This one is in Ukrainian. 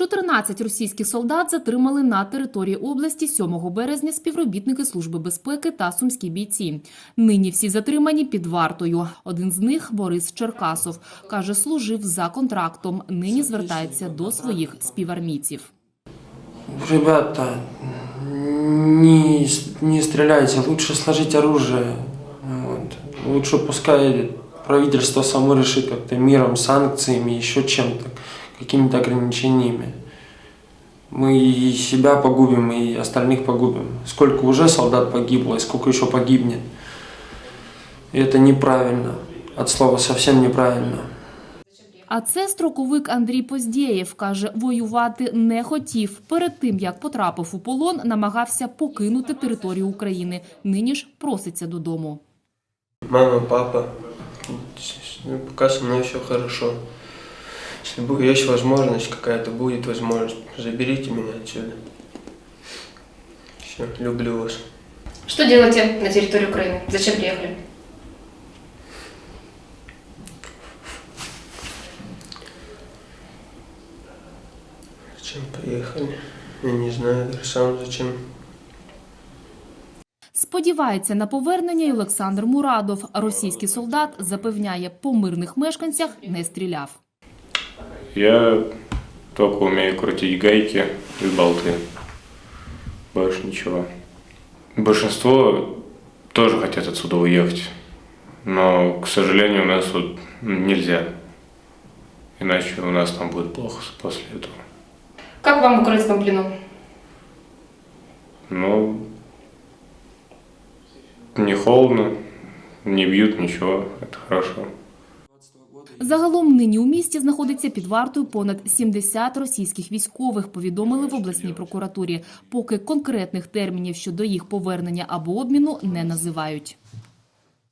14 російських солдат затримали на території області 7 березня співробітники Служби безпеки та сумські бійці. Нині всі затримані під вартою. Один з них Борис Черкасов каже, служив за контрактом. Нині звертається до своїх співармійців. Ребята, не, не стреляйте, лучше сложить оружие. Вот. Лучше пускай правительство само решит как-то миром, санкциями, еще чем-то, какими-то ограничениями. Мы и себя погубим, и остальных погубим. Сколько уже солдат погибло, и сколько еще погибнет. И это неправильно. От слова совсем неправильно. А це строковик Андрій Поздєєв каже, воювати не хотів. Перед тим як потрапив у полон, намагався покинути територію України. Нині ж проситься додому. Мама, папа, ну, пока со мной все хорошо. Если будет, есть возможность, какая-то будет возможность, заберите меня отсюда. Все, люблю вас. Что делаете на территории Украины? Зачем приехали? Зачем приехали? Я не знаю даже сам зачем. Сподівається на повернення й Олександр Мурадов. Російський солдат запевняє, по мирних мешканцях не стріляв. Я только умею крутить гайки и болты. Больше ничего. Большинство тоже хотят отсюда уехать. Но, к сожалению, у нас вот нельзя. Иначе у нас там будет плохо после этого. Как вам в украинском плену? Ну, не холодно, не бьют, ничего, это хорошо. Загалом нині у місті знаходиться під вартою понад 70 російських військових, повідомили в обласній прокуратурі. Поки конкретних термінів щодо їх повернення або обміну не називають.